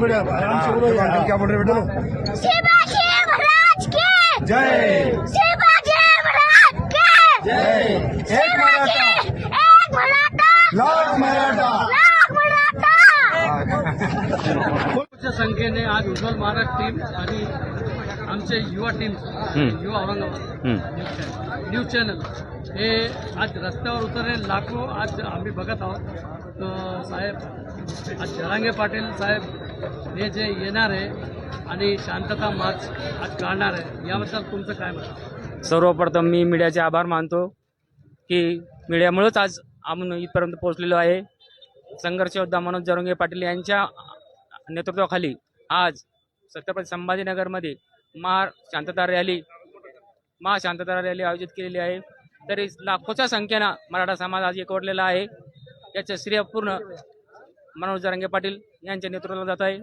क्या बोल रहे बेटे शिवाजी महाराज के! जय! महाराज जय! एक मराठा! एक मराठा! लाख मराठा! लाख मराठा! च्या संख्येने आज उज्ज्वल महाराष्ट्र टीम आणि आमचे युवा टीम युवा Aurangabad news channel news channel हे आज रस्त्यावर उतरले लाखो आज आम्ही बघत आहोत. साहेब आज जरांगे पाटील साहेब हे जे येणार आहे आणि शांतता मार्च आज काढणार आहे याबद्दल तुमचं काय मत सर्वप्रथम मी मीडियाचे आभार मानतो की मीडियामुळंच आज आपण इथपर्यंत पोहोचलेलो आहे. संघर्ष योद्धा मनोज जरंगे पाटील यांच्या नेतृत्वाखाली आज छत्रपती संभाजीनगरमध्ये महा शांतता रॅली महाशांतता रॅली आयोजित केलेली आहे. तरी लाखोच्या संख्येनं मराठा समाज आज एकवटलेला आहे. याचं श्रेय पूर्ण मनोज जरांगे पाटील यांच्या नेतृत्वाला जात आहे.